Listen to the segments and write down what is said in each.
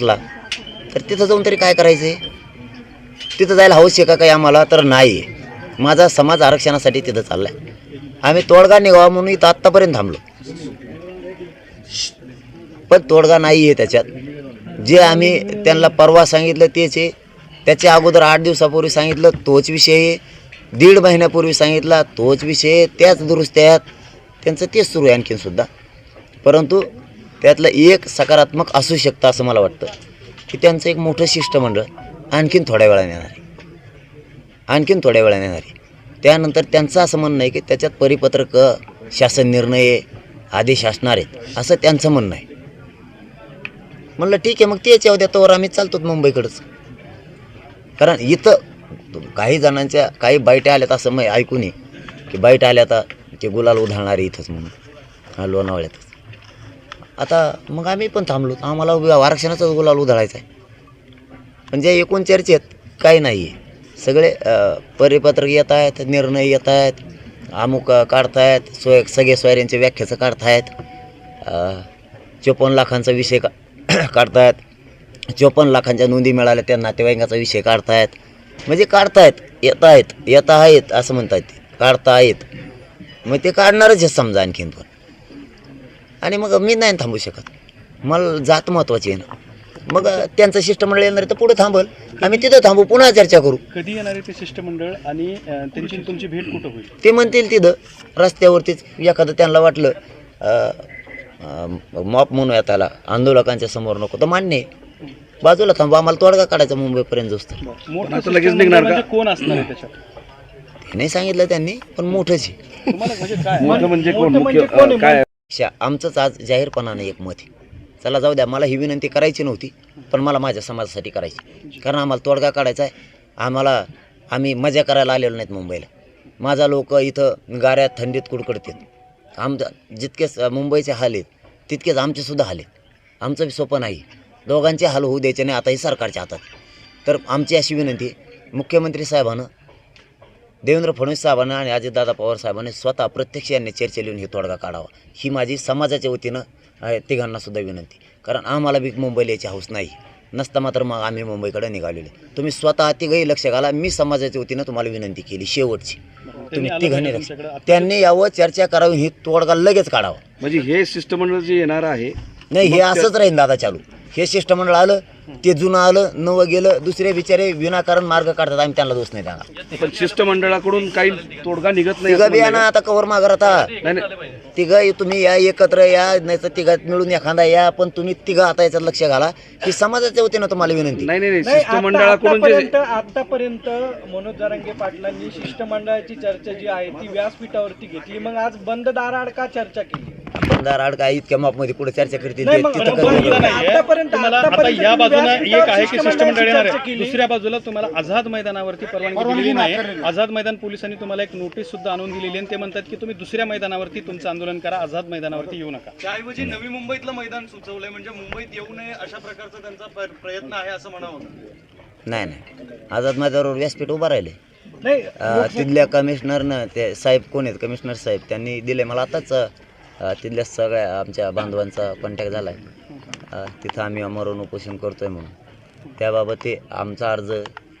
असला तर तिथं जाऊन तरी काय करायचं आहे तिथं जायला हौस आहे का काही आम्हाला? तर नाही. आहे माझा समाज आरक्षणासाठी तिथं चालला आहे आम्ही तोडगा निघावा म्हणून इथं आत्तापर्यंत थांबलो. पण तोडगा नाही आहे त्याच्यात. जे आम्ही त्यांना परवा सांगितलं तेच आहे. त्याच्या अगोदर आठ दिवसापूर्वी सांगितलं तोच विषय आहे. दीड महिन्यापूर्वी सांगितला तोच विषय त्याच दुरुस्त्या त्यांचं तेच सुरू आहे आणखीनसुद्धा परंतु त्यातलं एक सकारात्मक असू शकतं असं मला वाटतं. की त्यांचं एक मोठं शिष्टमंडळ आणखीन थोड्या वेळाने येणार आहे. आणखीन थोड्या वेळाने येणार आहे. त्यानंतर त्यांचं असं म्हणणं आहे की त्याच्यात परिपत्रक शासन निर्णय आदेश असणार आहेत असं त्यांचं म्हणणं आहे. म्हणलं ठीक आहे मग तेच येऊ द्या तोवर आम्ही चालतो मुंबईकडंच. कारण इथं काही जणांच्या काही बाईट आल्यात असं मग ऐकून की बाईट आल्या आता ते गुलाल उधळणारे इथंच म्हणून हा लोणावळ्यातच. आता मग आम्ही पण थांबलो. आम्हाला आरक्षणाचा गुलाल उधळायचा आहे. पण जे एकूण चर्चेत काही नाही आहे सगळे परिपत्रक येत आहेत निर्णय येत आहेत अमुक काढतायत सोय सगळे सोयऱ्यांच्या व्याख्याचं काढतायत. चोपन्न लाखांचा विषय का काढतायत. चोपन्न लाखांच्या नोंदी मिळाल्या त्या नातेवाईकांचा विषय काढतायत. म्हणजे काढतायत येत आहेत येत आहेत असं म्हणतात ते. काढता आहेत मग ते काढणारच आहे समजा आणखीन पण. आणि मग मी नाही थांबू शकत. मला जात महत्त्वाची आहे ना. मग त्यांचं शिष्टमंडळ येणार तर पुढे थांबल. आम्ही तिथं थांबू पुन्हा चर्चा करू. कधी येणार आहे ते शिष्टमंडळ आणि त्यांची तुमची भेट कुठं होईल? ते म्हणतील तिथं रस्त्यावरतीच. एखादं त्यांना वाटलं मॉप म्हणूया त्याला आंदोलकांच्या समोर नको तर मान्य आहे. बाजूला थांबू आम्हाला तोडगा काढायचा मुंबईपर्यंत जोस्त लगेच निघणार का? म्हणजे कोण असणार आहे त्याच्यात? ते नाही सांगितलं त्यांनी पण मोठंच म्हणजे काय? शा आमचंच आज जाहीरपणानं एक मत आहे. चला जाऊ द्या मला ही विनंती करायची नव्हती पण मला माझ्या समाजासाठी करायची. कारण आम्हाला तोडगा काढायचा आहे. आम्हाला आम्ही मजा करायला आलेलो नाहीत मुंबईला. माझा लोक इथं गाऱ्यात थंडीत कुडकडतात आमचं जितकेच मुंबईचे हाल आहेत तितकेच आमचेसुद्धा हाल आहेत. आमचं बी सोपं नाही. दोघांचे हाल होऊ द्यायचे नाही आता हे सरकारच्या हातात. तर आमची अशी विनंती मुख्यमंत्री साहेबानं देवेंद्र फडणवीस साहेबांना आणि अजितदादा पवार साहेबांनी स्वतः प्रत्यक्ष यांनी चर्चा लिहून ही तोडगा काढावा. ही माझी समाजाच्या वतीनं तिघांना सुद्धा विनंती. कारण आम्हाला बी मुंबईला यायची हौस नाही. नसता मात्र मग आम्ही मुंबईकडे निघालेले. तुम्ही स्वतः तिघही लक्ष घाला. मी समाजाच्या वतीनं तुम्हाला विनंती केली शेवटची. तुम्ही तिघांनी पाहिजे लक्ष त्यांनी यावं चर्चा करावी ही तोडगा लगेच काढावा. म्हणजे हे शिष्टमंडळ जे येणार आहे नाही हे असंच राहील दादा चालू. हे शिष्टमंडळ आलं ते जुनं आलं नवं गेलं दुसरे बिचारे विनाकारण मार्ग काढतात आम्ही त्यांना दोष नाही देणार. पण शिष्टमंडळाकडून काही तोडगा निघत नाही तिघं असं बिया ना आता कवर मागर आता आहे. नाही नाही. तिघं तुम्ही या एकत्र या नाही तर तिघात मिळून एखादा या पण तुम्ही तिघं आता याच्यात लक्ष घाला. ही समाजाच्या वतीनं तुम्हाला विनंती. नाही नाही नाही. नाही, शिष्टमंडळाकडून जे आतापर्यंत आतापर्यंत मनोज जरांगे पाटलांनी शिष्टमंडळाची चर्चा जी आहे ती व्यासपीठावरती घेतली. मग आज बंद दाराआड का चर्चा केली. आमदार आड काय इतक्या मापमध्ये पुढे चर्चा करतील नाही, ते मग तिथं बंद करतील. नाहीये. आतापर्यंत- तुम्हाला आता आतापर्यंत या तुम्ही बाजूला एक व्यासपीठावर आहे की शिष्टमंडळ येणार आहे. दुसऱ्या बाजूला तुम्हाला आझाद मैदानावरती परवानगी दिलेली नाही. आझाद मैदान पोलिसांनी तुम्हाला एक नोटीस सुद्धा आणून दिलेली आहे आणि ते म्हणतात की तुम्ही दुसऱ्या मैदानावरती तुमचं आंदोलन करा. आझाद मैदानावरती येऊ नका. त्याऐवजी नवी मुंबईतलं मैदान सुचवलंय म्हणजे मुंबईत येऊ नये अशा प्रकारचा त्यांचा प्र- प्रयत्न आहे असं म्हणावं नाही नाही. आझाद मैदानावर व्यासपीठ उभा राहिले तिथल्या कमिशनरनं ते साहेब कोण आहेत? कमिशनर साहेब त्यांनी दिले मला आताच तिथल्या सगळ्या आमच्या बांधवांचा कॉन्टॅक्ट झाला आहे तिथं आम्ही अमरण उपोषण करतो आहे म्हणून. त्याबाबत ते आमचा अर्ज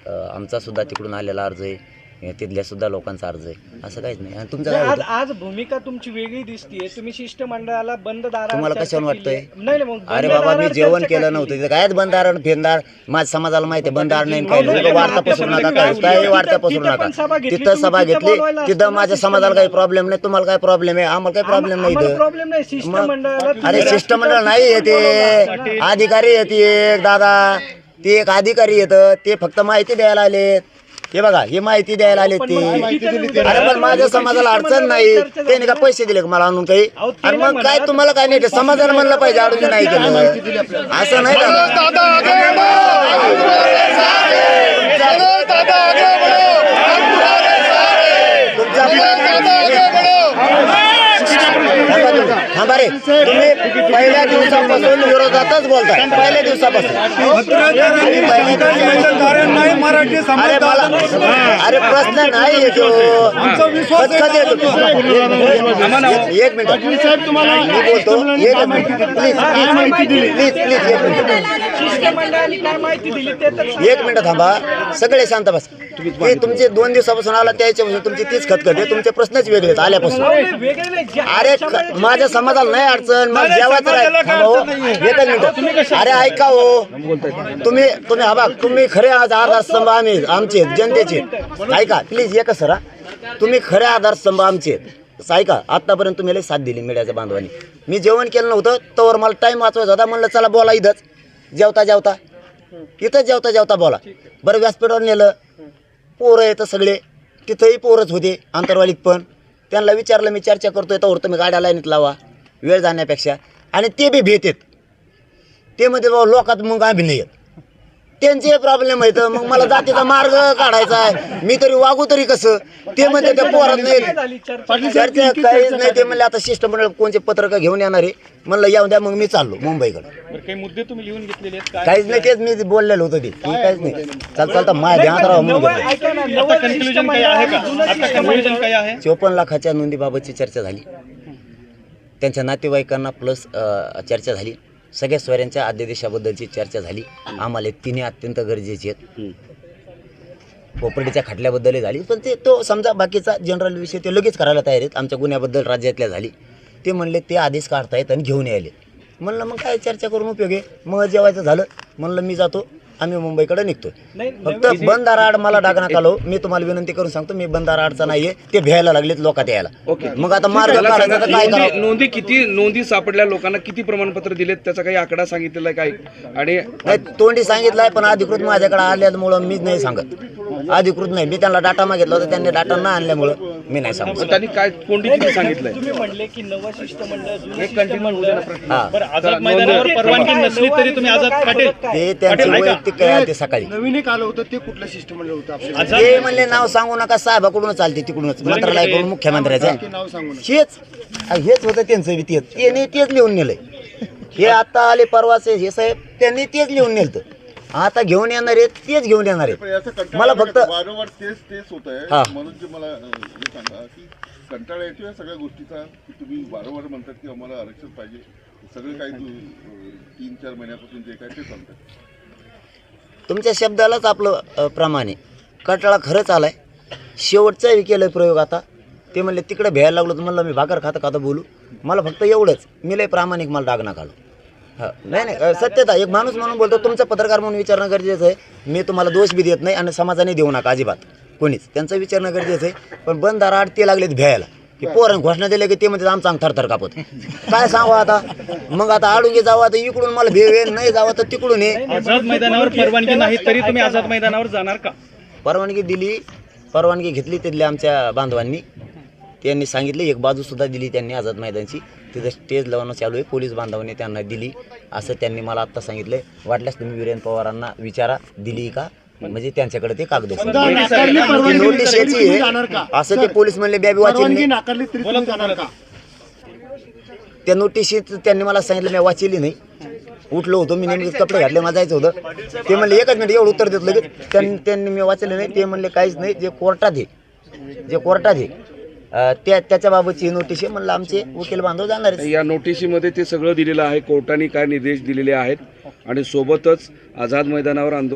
आमचासुद्धा तिकडून आलेला अर्ज आहे. तिथल्या सुद्धा लोकांचा अर्ज आहे. असं काहीच नाही. आणि तुमचं काय आज होतं? आज भूमिका तुमची वेगळी दिसतीये. तुम्ही शिष्टमंडळाला बंद दाराआड तुम्हाला चर्चा कशावरून केली आहे. वाटतंय? नाही नाही, मग अरे बंद बाबा मी जेवण चर्चा का केलं नव्हतं. केली? तिथं काय बंदार फेंदार? माझ्या समाजाला माहिती आहे बंदार नाही काय नाही, लोक वार्ता पसरू नका काय नाही, वार्ता तिथं- पसरू तिथं नका. पण सभा घेतली, तिथं तुम्ही सभा तिथं घेतली बोलवायला तिथं माझ्या समाजाला काही प्रॉब्लेम नाही तुम्हाला काय प्रॉब्लेम आहे? आम्हाला काही प्रॉब्लेम नाही आम्हाला इथं. प्रॉब्लेम नाही शिष्टमंडळाला अरे शिष्टमंडळ नाही येते. अधिकारी येते एक दादा. ते एक अधिकारी येतं ते फक्त माहिती द्यायला आलेत. हे बघा ही माहिती द्यायला आलेत ते अरे पण माझ्या समाजाला अडचण नाही त्यांनी का पैसे दिले का मला आणून काही अरे मग काय तुम्हाला काय नाही ते समाजाला म्हणलं पाहिजे अडचण नाही केलं असं नाही का थांबा रे तुम्ही पहिल्या दिवसापासून विरोधातच बोलताय. पहिल्या दिवसापासून. अरे मला अरे प्रश्न नाही येतो एक- मिनिट. मी बोलतो. एक minute. Please please. Please please एक मिनिट. शिष्टमंडळाने काय माहिती दिली ते तर एक मिनिट थांबा. सगळे शांत बस. तुमचे दोन दिवसापासून आला त्याच्यापासून तुमची तीच खतखत आहे. तुमचे प्रश्नच वेगळे आहेत आल्यापासून. वेगळे नाही. जे- अरे माझ्या समाजाला नाही अडचण. मग जेवायचं थांबा हो. एकच मिनिट. अरे ऐका हो. तुम्ही तुम्ही हा बघ तुम्ही खरे आज आधारस्तंभ आम्ही आमचे आहेत, जनतेचे आहेत. ऐका प्लीज एकच सरा. तुम्ही खरे आधारस्तंभ आमचे आहेत. ऐका आतापर्यंत तुम्ही लई साथ दिली मीडियाच्या बांधवांनी. मी जेवण केलं नव्हतं तोवर मला टाईम वाचवायचा होता. म्हणलं चला बोला इथंच. जेवता जेवता. इथं जेवता जेवता बोला. बरं व्यासपीठावर नेलं. पोरं येतं सगळे. तिथंही पोरच होते आंतरवालीत पण. त्यांना विचारलं मी चर्चा करतोय तर तुम्ही गाड्या लाईनीत लावा वेळ जाण्यापेक्षा. आणि ते बी भेटेत. ते म्हणजे बाबा लोकात मग आम्ही नाही येत. त्यांचे प्रॉब्लेम आहेत. मग मला जातीचा मार्ग काढायचा आहे. मी तरी वागू तरी कसं? ते म्हणते त्या पोरात नाही. चर्चा काहीच नाही. ते म्हणले आता शिष्टमंडळ कोणचे पत्रक घेऊन येणार आहे? म्हणलं येऊ द्या मग मी चाललो मुंबईकडे. बरं काही मुद्दे तुम्ही लिहून घेतलेले आहेत काय काहीच नाही तेच मी बोललेलो होतं ते. काहीच नाही. चाल चालता माझ्या ध्यानात राहा म्हणून आता आहे का? आता आहे? चोपन्न लाखाच्या नोंदीबाबतची चर्चा झाली. त्यांच्या नातेवाईकांना प्लस चर्चा झाली. सगळ्या स्वऱ्यांच्या अध्यादेशाबद्दलची चर्चा झाली. आम्हाला तिन्ही अत्यंत गरजेचे आहेत. कोपर्डीच्या खटल्याबद्दलही झाली. पण ते तो समजा बाकीचा जनरल विषय ते लगेच करायला तयार आहेत. आमच्या गुन्ह्याबद्दल राज्यातल्या झाली. ते म्हणले ते आदेश काढतायत आणि घेऊन यायले. म्हणलं मग काय चर्चा करून उपयोग आहे? मग जेवायचं झालं. म्हणलं मी जातो. आम्ही मुंबईकडे निघतोय. नाही फक्त बंदारा आड मला डाग नका लावू. मी तुम्हाला विनंती करून सांगतो मी बंदारा आडचा नाहीये. ते भ्यायला लागलेत लोकात यायला. ओके. मग आता मार्ग काढायचा काय नोंदी किती नोंदी सापडल्या लोकांना किती प्रमाणपत्र दिलेत? त्याचा काही आकडा सांगितलेला काय आणि तोंडी सांगितलंय पण अधिकृत माझ्याकडे आल्यामुळं मी नाही सांगत. अधिकृत नाही. मी त्यांना डाटा मागितला होता त्यांनी डाटा न आणल्यामुळं मी नाही सांगत त्यांनी काय कोंडी किती सांगितलंय? तुम्ही म्हणले की नवं शिष्टमंडळ जुनं एक कंटिन्यू होऊ दे ना प्रश्न. हा. बरं आझाद मैदानावर परवानगी नसली तरी तुम्ही आझाद पाटील. ते त्यांचे. वैयक्तिक काय आहे ते सकाळी. नवीन एक आलं होतं ते कुठलं शिष्टमंडळ होतं आपलं? आझाद ते म्हणले नाव सांगू नका साहेबाकडूनच चालते तिकडूनच. मंत्रालयाकडून मुख्यमंत्र्याचं. नाव सांगू नका. हेच हेच होतं त्यांचं बी तेच. त्यांनी तेच लिहून नेलंय. हे आता आले परवाचे हे साहेब त्यांनी तेच लिहून नेलतं. आता घेऊन येणार आहेत तेच घेऊन येणार आहेत. मला फक्त-? वारंवार तेच तेच होत. आहे म्हणून ते मला हे सांगा की कंटाळा येतो या सगळ्या गोष्टीचा की तुम्ही वारंवार म्हणतात की आम्हाला आरक्षण पाहिजे. सगळं काही तीन चार महिन्यापासून जे काय ते सांगतात. तुमच्या शब्दालाच आपलं प्रमाण आहे. कटाळा खरंच आलाय. शेवटचाही केलं प्रयोग आता. ते म्हणले तिकडे भ्यायला लागलो तर म्हणलं मी भाकर खातं खातं बोलू. मला फक्त एवढंच. मी लय प्रामाणिक मला डाग ना काढू नाही नाही सत्यता एक माणूस म्हणून बोलतो तुमचा पत्रकार म्हणून विचारणं गरजेचं आहे. मी तुम्हाला दोष बी देत नाही आणि समाजाने देऊ नका अजिबात. कोणीच. त्यांचं विचारणं गरजेचं आहे. पण बंद दाराआड ते लागलेत भ्यायला. की पोरांनी घोषणा दिल्या की ते म्हणजे आमचा अंग थरथर कापत. काय सांगू आता? मग आता आडून जावं आता. इकडून मला भेव नाही जावं तर तिकडून ये. आझाद मैदानावर परवानगी नाही तरी तुम्ही आझाद मैदानावर जाणार का? परवानगी दिली. परवानगी घेतली तिथल्या आमच्या बांधवांनी. त्यांनी सांगितले एक बाजूसुद्धा दिली त्यांनी आझाद मैदानची. तिथं स्टेज लावणं चालू आहे. पोलीस बांधवांनी त्यांना दिली. असं त्यांनी मला आत्ता सांगितलं वाटल्यास तुम्ही वीरेंद्र पवारांना विचारा दिली का? म्हणजे त्यांच्याकडे ते कागद नोटीस याची आहे. असं ते पोलीस म्हणले बॅबी वाचेल त्या नोटिशीत त्यांनी मला सांगितलं मी वाचली नाही. उठलो होतो मी नेमकेच कपडे घातले मला जायचं होतं. ते म्हणले एकच मिनिट एवढं उत्तर देत लगेच. त्यांनी मी वाचले नाही. ते म्हणले काहीच नाही जे कोर्टात आहे जे कोर्टात आहे त्या त्याच्याबाबतची नोटीस आहे. म्हणलं आमचे वकील बांधव जाणार आहेत. या नोटिशीमध्ये ते सगळं दिलेलं आहे. कोर्टाने काय निर्देश दिलेले आहेत. आणि सोबतच आझाद मैदानावर आंदोलन